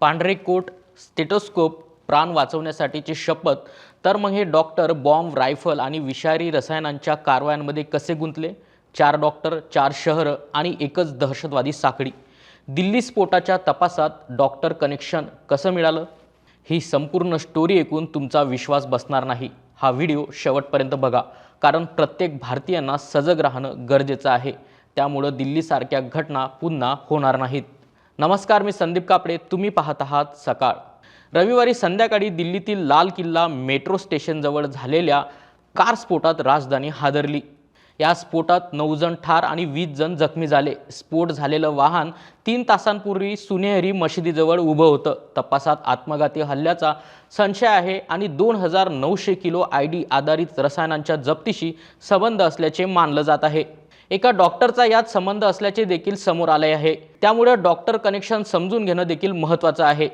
पांढरे coat stethoscope प्राण वाचवण्यासाठीची शपथ. तर मग हे डॉक्टर बॉम्ब रायफल आणि विषारी रसायनांच्या कारवायांमध्ये कसे गुंतले? चार डॉक्टर चार शहरं आणि एकच दहशतवादी साखळी. दिल्ली स्फोटाच्या तपासात डॉक्टर कनेक्शन कसं मिळालं? ही संपूर्ण स्टोरी ऐकून तुमचा विश्वास बसणार नाही. हा व्हिडिओ शेवटपर्यंत बघा. कारण प्रत्येक भारतीयांना सजग राहणं गरजेचं आहे. त्यामुळं दिल्लीसारख्या घटना पुन्हा होणार नाहीत. नमस्कार मी संदीप कापडे. तुम्ही पाहत आहात सकाळ. रविवारी संध्याकाळी दिल्लीतील लाल किल्ला मेट्रो स्टेशनजवळ झालेल्या कार स्फोटात राजधानी हादरली. या स्फोटात नऊ जण ठार आणि वीस जण जखमी झाले. स्फोट झालेलं वाहन तीन तासांपूर्वी सुनेहरी मशिदीजवळ उभं होतं. तपासात आत्मघाती हल्ल्याचा संशय आहे आणि दोन हजार नऊशे किलो आय डी आधारित रसायनांच्या जप्तीशी संबंध असल्याचे मानलं जात आहे. एका डॉक्टरचा यात संबंध असल्याचे देखील समोर आले आहे. त्यामुळे डॉक्टर कनेक्शन समजून घेणं देखील महत्त्वाचं आहे.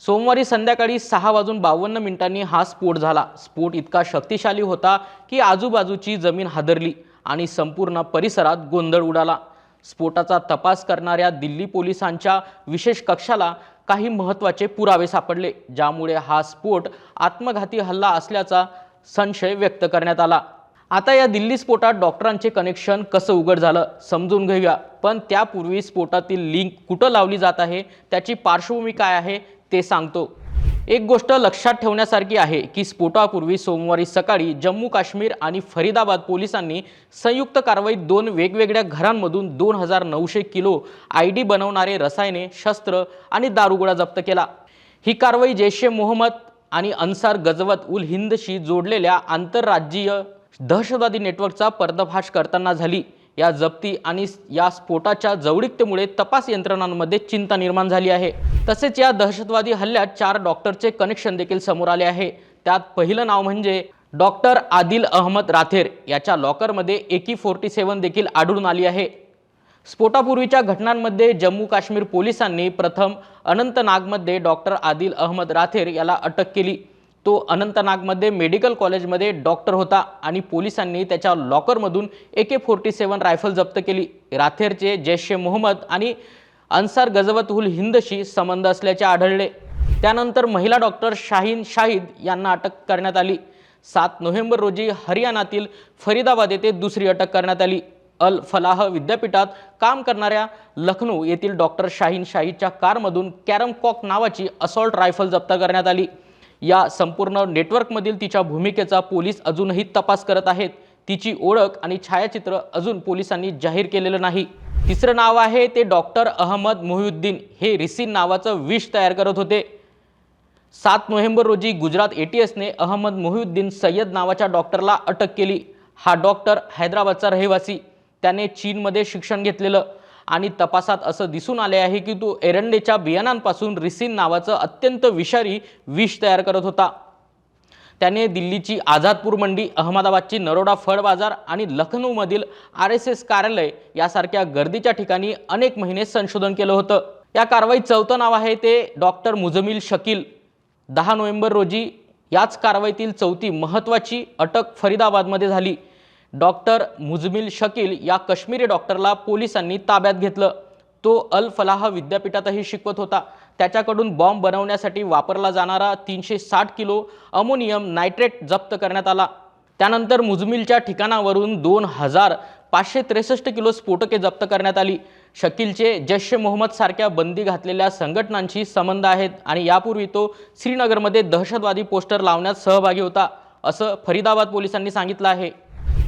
सोमवारी संध्याकाळी सहा वाजून बावन्न मिनिटांनी हा स्फोट झाला. स्फोट इतका शक्तिशाली होता की आजूबाजूची जमीन हादरली आणि संपूर्ण परिसरात गोंधळ उडाला. स्फोटाचा तपास करणाऱ्या दिल्ली पोलिसांच्या विशेष कक्षाला काही महत्त्वाचे पुरावे सापडले ज्यामुळे हा स्फोट आत्मघाती हल्ला असल्याचा संशय व्यक्त करण्यात आला. आता या दिल्ली स्फोटात डॉक्टरांचे कनेक्शन कसं उघड झालं समजून घेऊया. पण त्यापूर्वी स्फोटातील लिंक कुठं लावली जात आहे त्याची पार्श्वभूमी काय आहे ते सांगतो. एक गोष्ट लक्षात ठेवण्यासारखी आहे की स्फोटापूर्वी सोमवारी सकाळी जम्मू काश्मीर आणि फरीदाबाद पोलिसांनी संयुक्त कारवाईत दोन वेगवेगळ्या घरांमधून दोन हजार नऊशे किलो आय डी बनवणारे रसायने शस्त्र आणि दारुगोळा जप्त केला. ही कारवाई जैश ए मोहम्मद आणि अन्सार गजवत उल हिंदशी जोडलेल्या आंतरराज्यीय दहशतवादी नेटवर्कचा पर्दाफाश करताना झाली. या जप्ती आणि या स्फोटाच्या जवळीकतेमुळे तपास यंत्रणांमध्ये चिंता निर्माण झाली आहे. तसेच या दहशतवादी हल्ल्यात चार डॉक्टरचे कनेक्शन देखील समोर आले आहे. त्यात पहिलं नाव म्हणजे डॉक्टर आदिल अहमद राथेर याच्या लॉकरमध्ये एकी फोर्टी सेवन देखील आढळून आली आहे. स्फोटापूर्वीच्या घटनांमध्ये जम्मू काश्मीर पोलिसांनी प्रथम अनंतनागमध्ये डॉक्टर आदिल अहमद राथेर याला अटक केली. तो अनंतनागमध्ये मेडिकल कॉलेजमध्ये डॉक्टर होता आणि पोलिसांनी त्याच्या लॉकरमधून ए के फोर्टी सेवन रायफल जप्त केली. राथेरचे जैश ए मोहम्मद आणि अन्सार गजवत उल हिंदशी संबंध असल्याचे आढळले. त्यानंतर महिला डॉक्टर शाहीन शाहिद यांना अटक करण्यात आली. सात नोव्हेंबर रोजी हरियाणातील फरीदाबाद येथे दुसरी अटक करण्यात आली. अल फलाह विद्यापीठात काम करणाऱ्या लखनौ येथील डॉक्टर शाहीन शाहीदच्या कारमधून कॅरम कॉक नावाची असॉल्ट रायफल जप्त करण्यात आली. या संपूर्ण नेटवर्कमधील तिच्या भूमिकेचा पोलीस अजूनही तपास करत आहेत. तिची ओळख आणि छायाचित्र अजून पोलिसांनी जाहीर केलेलं नाही. तिसरं नाव आहे ते डॉक्टर अहमद मोहिउद्दीन. हे रिसिन नावाचं विष तयार करत होते. सात नोव्हेंबर रोजी गुजरात एटीएसने अहमद मोहिउद्दीन सय्यद नावाच्या डॉक्टरला अटक केली. हा डॉक्टर हैदराबादचा रहिवासी. त्याने चीनमध्ये शिक्षण घेतलेलं. आणि तपासात असं दिसून आले आहे की तो एरंडेच्या बियाणांपासून रिसिन नावाचं अत्यंत विषारी विष तयार करत होता. त्याने दिल्लीची आझादपूर मंडी अहमदाबादची नरोडा फळ बाजार आणि लखनौमधील आर एस एस कार्यालय यासारख्या गर्दीच्या ठिकाणी अनेक महिने संशोधन केलं होतं. या कारवाईत चौथं नाव आहे ते डॉक्टर मुजमिल शकील. दहा नोव्हेंबर रोजी याच कारवाईतील चौथी महत्त्वाची अटक फरीदाबादमध्ये झाली. डॉक्टर मुजमिल शकील या काश्मीरी डॉक्टरला पोलिसांनी ताब्यात घेतलं. तो अल फलाह विद्यापीठातही शिकवत होता. त्याच्याकडून बॉम्ब बनवण्यासाठी वापरला जाणारा तीनशे साठ किलो अमोनियम नायट्रेट जप्त करण्यात आला. त्यानंतर मुजमिलच्या ठिकाणावरून दोन हजार पाचशे त्रेसष्ट किलो स्फोटके जप्त करण्यात आली. शकीलचे जैश ए मोहम्मद सारख्या बंदी घातलेल्या संघटनांशी संबंध आहेत आणि यापूर्वी तो श्रीनगरमध्ये दहशतवादी पोस्टर लावण्यात सहभागी होता असं फरीदाबाद पोलिसांनी सांगितलं आहे.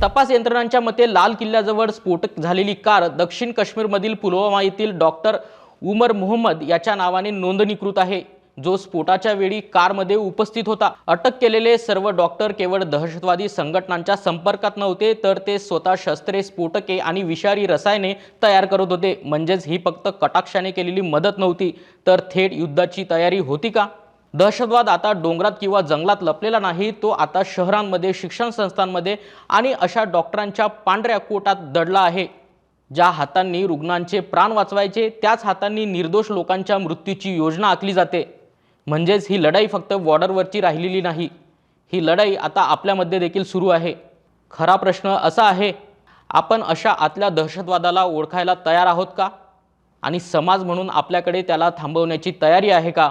तपास यंत्रणांच्या मते लाल किल्ल्याजवळ स्फोटक झालेली कार दक्षिण काश्मीरमधील पुलवामा येथील डॉक्टर उमर मोहम्मद याच्या नावाने नोंदणीकृत आहे. जो स्फोटाच्या वेळी कारमध्ये उपस्थित होता. अटक केलेले सर्व डॉक्टर केवळ दहशतवादी संघटनांच्या संपर्कात नव्हते तर ते स्वतः शस्त्रे स्फोटके आणि विषारी रसायने तयार करत होते. म्हणजेच ही फक्त कटाक्षाने केलेली मदत नव्हती. तर थेट युद्धाची तयारी होती का? दहशतवाद आता डोंगरात किंवा जंगलात लपलेला नाही तो आता शहरांमध्ये शिक्षण संस्थांमध्ये आणि अशा डॉक्टरांच्या पांढऱ्या कोटात दडला आहे. ज्या हातांनी रुग्णांचे प्राण वाचवायचे त्याच हातांनी निर्दोष लोकांच्या मृत्यूची योजना आखली जाते. म्हणजेच ही लढाई फक्त बॉर्डरवरची राहिलेली नाही. ही लढाई आता आपल्यामध्ये देखील सुरू आहे. खरा प्रश्न असा आहे आपण अशा आतल्या दहशतवादाला ओळखायला तयार आहोत का? आणि समाज म्हणून आपल्याकडे त्याला थांबवण्याची तयारी आहे का?